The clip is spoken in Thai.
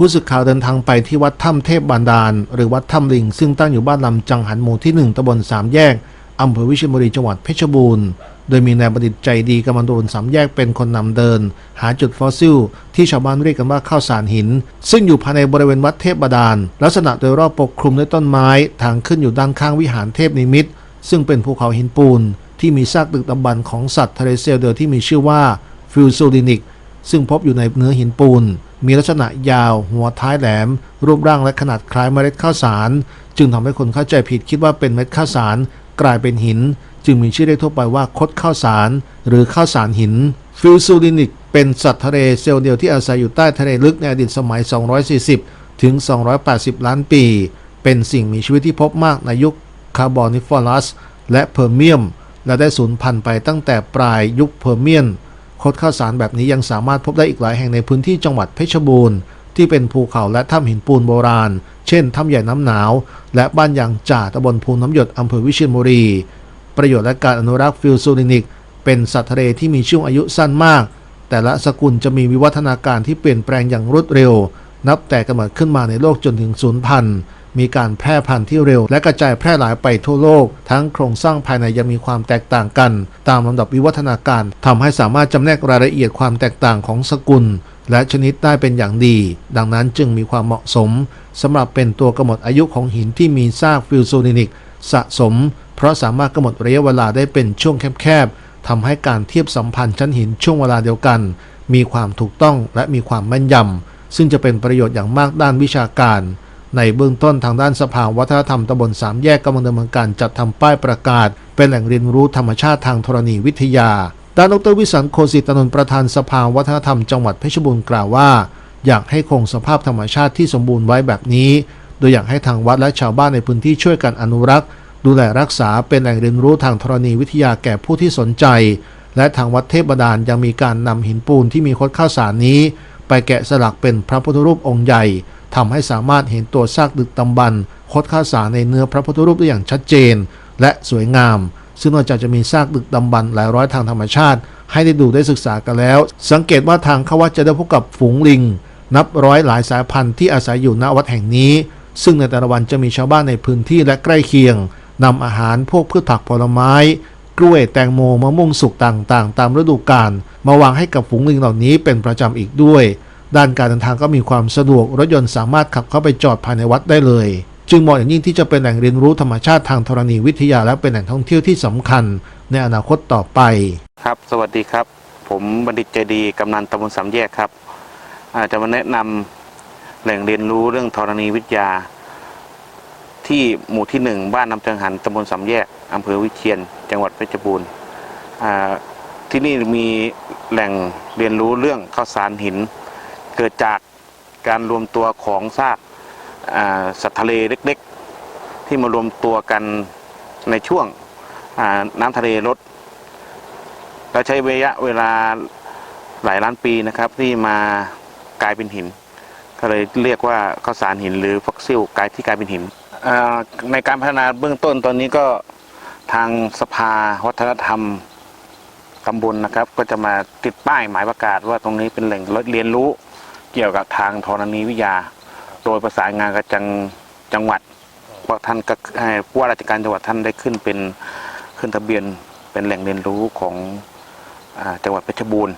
ผู้สื่อข่าวเดินทางไปที่วัดถ้ำเทพบานดาล หรือวัดถ้ำลิง ซึ่งตั้งอยู่บ้านลำจังหันหมู่ที่ 1ตำบลสามแยกอำเภอวิเชียรบุรีจังหวัดเพชรบูรณ์ โดยมีนายบัณฑิตใจดีกำมานตำบลสามแยกเป็นคนนำเดิน หาจุดฟอสซิล ที่ชาวบ้านเรียกกันว่าข้าวสารหิน ซึ่งอยู่ภายในบริเวณวัดเทพบาดาล ลักษณะโดยรอบปกคลุมด้วยต้นไม้ ทางขึ้นอยู่ด้านข้างวิหารเทพนิมิต ซึ่งเป็นภูเขาหินปูน ที่มีซากดึกดำบรรพ์ของสัตว์ทะเลเซลล์เดิมที่มีชื่อว่าฟิวซูลินิกซึ่งพบอยู่ในเนื้อหินปูน มีลักษณะยาว หัวท้ายแหลม รูปร่างและขนาดคล้ายเมล็ดข้าวสาร จึงทำให้คนเข้าใจผิดคิดว่าเป็นเม็ดข้าวสาร กลายเป็นหิน จึงมีชื่อเรียกทั่วไปว่าคดข้าวสาร หรือข้าวสารหิน ฟิวซูลินิก เป็นสัตว์ทะเลเซลล์เดียวที่อาศัยอยู่ใต้ทะเลลึกในอดีตสมัย 240 ถึง 280 ล้านปี เป็นสิ่งมีชีวิตที่พบมากในยุคคาร์บอนิฟอรัสและเพอร์เมียม และได้สูญพันธุ์ไปตั้งแต่ปลายยุคเพอร์เมียน คดข้าวสารแบบนี้ยังสามารถพบได้อีกหลายแห่งในพื้นที่จังหวัดเพชรบูรณ์ที่เป็นภูเขาและถ้ำหินปูนโบราณ เช่นถ้ำใหญ่น้ำหนาว และบ้านยางจ่าตำบลภูน้ำหยดอำเภอวิเชียรบุรี ประโยชน์และการอนุรักษ์ฟิลซูลินิก เป็นสัตว์ทะเลที่มีช่วงอายุสั้นมาก แต่ละสกุลจะมีวิวัฒนาการที่เปลี่ยนแปลงอย่างรวดเร็ว นับแต่กำเนิดขึ้นมาในโลกจนถึงศูนย์พันธุ์ มีการแพร่พันธุ์ที่เร็ว และกระจายแพร่หลายไปทั่วโลก ทั้งโครงสร้างภายในยังมีความแตกต่างกัน ตามลำดับวิวัฒนาการทำให้สามารถจำแนกรายละเอียดความแตกต่างของสกุล และชนิดได้เป็นอย่างดี ดังนั้นจึงมีความเหมาะสมสำหรับเป็นตัวกำหนดอายุของหินที่มีซากฟิลซูลินิกสะสม เพราะสามารถกำหนดระยะเวลาได้เป็นช่วงแคบๆทำให้การเทียบสัมพันธ์ชั้นหินช่วงเวลาเดียวกัน มีความถูกต้องและมีความแม่นยำซึ่งจะเป็นประโยชน์อย่างมากด้านวิชาการ ในเบื้องต้นทางด้านสภาวัฒนธรรมตำบลสามแยกกำลังดำเนินการจัดทำป้ายประกาศ เป็นแหล่งเรียนรู้ธรรมชาติทางธรณีวิทยา ด้านดรวิสันโคสิตนนท์ประธานสภาวัฒนธรรมจังหวัดเพชรบูรณ์กล่าวว่า อยากให้คงสภาพธรรมชาติที่สมบูรณ์ไว้แบบนี้ โดยอยากให้ทางวัดและชาวบ้านในพื้นที่ช่วยกันอนุรักษ์ ดูแลรักษาเป็นแหล่งเรียนรู้ทางธรณีวิทยาแก่ผู้ที่สนใจ และทางวัดเทพบดาลยังมีการนำหินปูนที่มีคดข้าวสารนี้ ไปแกะสลักเป็นพระพุทธรูปองค์ใหญ่ ทำให้สามารถเห็นตัวซากดึกดำบรรพ์คดข้าสารในเนื้อพระพุทธรูปได้อย่างชัดเจน และสวยงาม ซึ่งนอกจากจะมีซากดึกดำบรรพ์หลายร้อยทางธรรมชาติ ให้ได้ดูได้ศึกษากันแล้ว สังเกตว่าทางเข้าวัดจะได้พบกับฝูงลิง นับร้อยหลายสายพันธุ์ที่อาศัยอยู่ณวัดแห่งนี้ ซึ่งในแต่ละวันจะมีชาวบ้านในพื้นที่และใกล้เคียงนำอาหารพวกพืชผักผลไม้กล้วยแตงโมมะม่วงสุกต่างๆ ตามฤดูกาลมาวางให้กับฝูงลิงเหล่านี้เป็นประจำอีกด้วย ด้านการเดินทางก็มีความสะดวกรถยนต์สามารถขับเข้าไปจอดภายในวัดได้เลย จึงเหมาะอย่างยิ่งที่จะเป็นแหล่งเรียนรู้ธรรมชาติทางธรณีวิทยาและเป็นแหล่งท่องเที่ยวที่สำคัญในอนาคตต่อไป ครับ สวัสดีครับ ผมบัณฑิตใจดีกำนันตำบลสามแยกครับอาจจะมาแนะนำแหล่งเรียนรู้เรื่องธรณีวิทยา ที่หมู่ที่หนึ่งบ้านน้ำจังหันตำบลสามแยกอำเภอวิเชียนจังหวัดเพชรบูรณ์ที่นี่มีแหล่งเรียนรู้เรื่องข้าวสารหิน เกิดจากการรวมตัวของซากสัตว์ทะเลเล็กๆ ที่มารวมตัวกันในช่วงน้ำทะเลลดเราใช้ระยะเวลาหลายล้านปีนะครับที่มากลายเป็นหิน ก็เลยเรียกว่าข้าวสารหินหรือฟอสซิลกลายที่กลายเป็นหิน ในการพัฒนาเบื้องต้นตอนนี้ก็ทางสภาวัฒนธรรมตำบลนะครับ ก็จะมาติดป้ายหมายประกาศว่าตรงนี้เป็นแหล่งเรียนรู้ เกี่ยวกับทางธรณีวิทยา โดยประสานงานกับจังจังหวัดเพราะท่านก็ให้ผู้ว่าราชการจังหวัดท่านได้ขึ้นเป็นขึ้นทะเบียนเป็นแหล่งเรียนรู้ของอจังหวัดเพชรบูรณ์